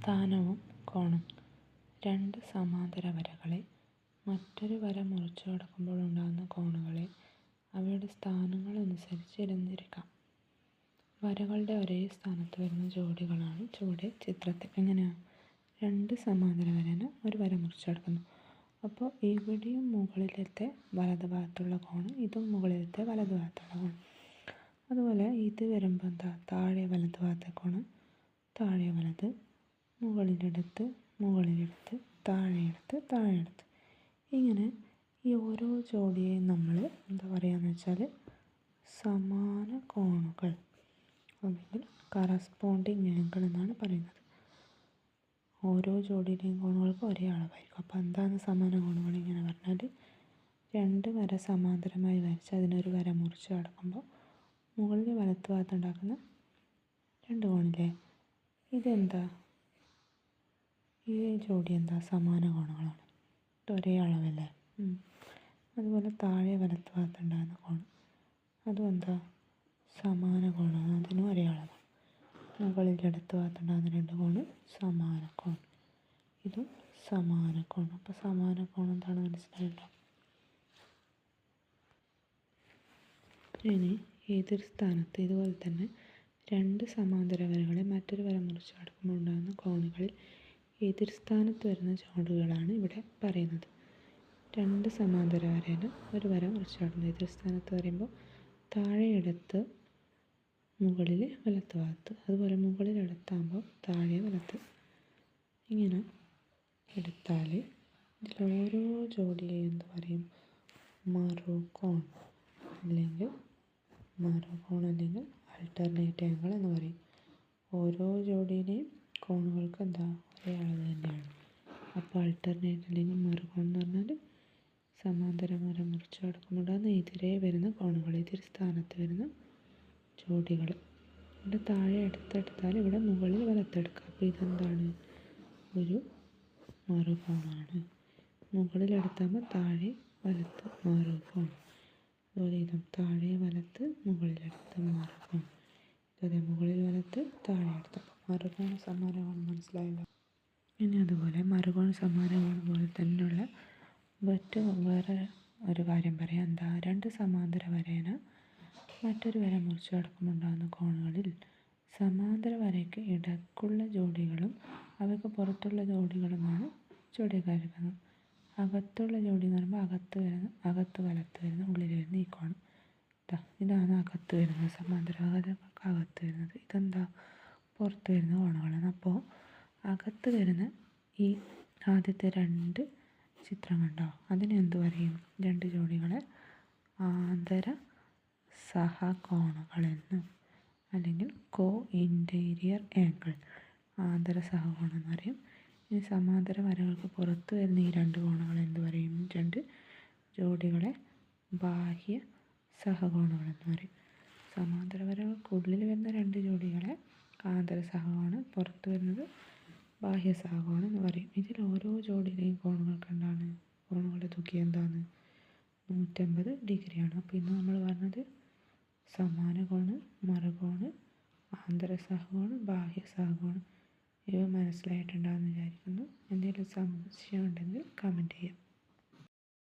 സ്ഥാനവും കോണും രണ്ട് സമാന്തര വരകളെ മറ്റൊരു വര മുറിച്ചു കടക്കുമ്പോഴുണ്ടാകുന്ന കോണുകളെ അവയുടെ സ്ഥാനങ്ങൾ അനുസരിച്ച് ഇടംതിരിക്കാം. വരകളുടെ ഒരേ സ്ഥാനത്ത് വരുന്ന ജോഡികളാണ് ചുവടെ ചിത്രത്തിൽ. എങ്ങനെയാ? രണ്ട് സമാന്തര വരേനെ ഒരു വര മുറിച്ചു കടക്കുന്നു. അപ്പോൾ ഇവിടെയും മുകളിലത്തെ വലതുഭാഗത്തുള്ള കോണ് ഇതും മുകളിലത്തെ വലതുഭാഗത്തുള്ള കോണ്. അതുപോലെ ഇത് വരുമ്പോൾ എന്താ താഴെ വലതുഭാഗത്തെ കോണ് താഴെ വലത് മുകളിലിടത്ത് മുകളിലെടുത്ത് താഴെയെടുത്ത് താഴെയെടുത്ത് ഇങ്ങനെ ഈ ഓരോ ജോഡിയെയും നമ്മൾ എന്താ പറയുകയെന്ന് വെച്ചാൽ സമാന കോണുകൾ അല്ലെങ്കിൽ കറസ്പോണ്ടിങ് ആംഗിൾ എന്നാണ് പറയുന്നത്. ഓരോ ജോഡിയിലെയും കോണുകൾക്ക് ഒരേ അളവായിരിക്കും. അപ്പോൾ എന്താണ് സമാന കോണുകൾ ഇങ്ങനെ പറഞ്ഞാൽ രണ്ട് വര സമാന്തരമായി വരച്ച് അതിനൊരു വര മുറിച്ച് കടക്കുമ്പോൾ മുകളിൽ വലത്ത് ഭാഗത്തുണ്ടാക്കുന്ന രണ്ട് കോണില്ലേ ഇതെന്താ ഈ ജോഡി എന്താ? സമാന കോണുകളാണ്. ഒരേ അളവല്ലേ? അതുപോലെ താഴെ വലത്ത് ഭാഗത്തുണ്ടാകുന്ന കോൺ. അതും എന്താ സമാന കോണാണ് അതിനും ഒരേ അളവാണ് മുകളിൽ ഇടത്ത് ഭാഗത്തുണ്ടാകുന്ന രണ്ട് കോണ് സമാന കോൺ. ഇതും സമാന കോൺ. അപ്പോൾ സമാന കോൺ എന്താണ് മനസ്സിലായല്ലോ ഇനി ഏതൊരു സ്ഥാനത്ത് ഇതുപോലെ തന്നെ രണ്ട് സമാന്തര വരകളെ മറ്റൊരു വര മുറിച്ച് കടക്കുമ്പോൾ ഉണ്ടാകുന്ന കോണുകളിൽ എതിർ സ്ഥാനത്ത് വരുന്ന ജോഡികളാണ് ഇവിടെ പറയുന്നത്. രണ്ട് സമാന്തര വരയിൽ ഒരു വര മുറിച്ച് കടക്കുന്നു. എതിർ സ്ഥാനത്ത് പറയുമ്പോൾ താഴെ മുകളിൽ വലത്ത് ഭാഗത്ത് അതുപോലെ മുകളിൽ ഇടത്താകുമ്പോൾ താഴെ വലത്ത് ഇങ്ങനെ എടുത്താൽ ഇതിൽ ഓരോ ജോഡിയെയും എന്ത് പറയും മറുകോൺ അല്ലെങ്കിൽ മറുകോൺ അല്ലെങ്കിൽ ആൾട്ടർനേറ്റ് ആംഗിൾ എന്ന് പറയും. ഓരോ ജോഡിയിലെയും കോണുകൾക്ക് എന്താ ഒരേ അളവ് തന്നെയാണ്. അപ്പോൾ ആൾട്ടർനേറ്റ് അല്ലെങ്കിൽ മറുകോൺ എന്ന് പറഞ്ഞാൽ സമാന്തര മരം മുറിച്ച് കടക്കുമ്പോൾ ഉണ്ടാകുന്ന എതിരെ വരുന്ന കോണുകൾ എതിർ സ്ഥാനത്ത് വരുന്ന ജോഡികൾ. ഇവിടെ താഴെ എടുത്തെടുത്താൽ ഇവിടെ മുകളിൽ വലത്തെടുക്കുക. അപ്പോൾ ഇതെന്താണ് ഒരു മറുകോണാണ്. മുകളിൽ എടുത്താകുമ്പോൾ താഴെ വലത്ത് മറുകോൺ. അതുപോലെ ഇതും താഴെ വലത്ത് മുകളിലെടുത്ത് മറുകോൺ. ഇതുപോലെ മുകളിൽ വലത്ത് താഴെ എടുത്ത് മറുകോണ സമാനമാണ് മനസ്സിലായല്ലോ. ഇനി അതുപോലെ മറുകോണ സമാനമാണ് പോലെ തന്നെയുള്ള മറ്റു വേറെ ഒരു കാര്യം പറയാം. എന്താ രണ്ട് സമാന്തര വരേന മറ്റൊരു വര മുറിച്ചു കടക്കുമുണ്ടാകുന്ന കോണുകളിൽ സമാന്തര വരയ്ക്ക് ഇടക്കുള്ള ജോഡികളും അവയ്ക്ക് പുറത്തുള്ള ജോഡികളുമാണ് ചുവടെക്കാണിക്കുന്നത്. അകത്തുള്ള ജോഡി എന്ന് പറയുമ്പോൾ അകത്ത് വരുന്ന അകത്ത് വലത്ത് വരുന്ന ഉള്ളിൽ വരുന്ന ഈ കോൺ. ഇതാണ് അകത്ത് വരുന്നത് അകത്ത് വരുന്നത്. ഇതെന്താ പുറത്ത് വരുന്ന കോണുകളാണ്. അപ്പോൾ അകത്ത് വരുന്ന ഈ ആദ്യത്തെ രണ്ട് ചിത്രം കണ്ടോ അതിനെ പറയും രണ്ട് ജോഡികളെ ആന്തര സഹകോണുകളെന്നും അല്ലെങ്കിൽ കോ ഇന്റീരിയർ ആംഗിൾ ആന്തര സഹകോണം എന്ന് പറയും. ഇനി സമാന്തര വരകൾക്ക് പുറത്ത് വരുന്ന ഈ രണ്ട് കോണുകളെ എന്ത് പറയും രണ്ട് ജോഡികളെ ബാഹ്യ സഹകോണുകൾ എന്ന് പറയും. സമാന്തര വരകൾക്കുള്ളിൽ വരുന്ന രണ്ട് ജോഡികളെ ആന്തര സഹകോണം പുറത്ത് വരുന്നത് ബാഹ്യ സഹകോണം എന്ന് പറയും. ഇതിൽ ഓരോ ജോഡിയിലെയും കോണുകൾക്ക് എന്താണ് കോണുകളുടെ തുക എന്താണ് നൂറ്റമ്പത് ഡിഗ്രിയാണ്. അപ്പോൾ ഇന്ന് നമ്മൾ പറഞ്ഞത് സമാന കോണ് മറുകോണ് ആന്തര സഹകോണ് ബാഹ്യ സഹകോണ് ഇവ മനസ്സിലായിട്ടുണ്ടാകുമെന്ന് വിചാരിക്കുന്നു. എന്തെങ്കിലും സംശയം ഉണ്ടെങ്കിൽ കമന്റ് ചെയ്യാം.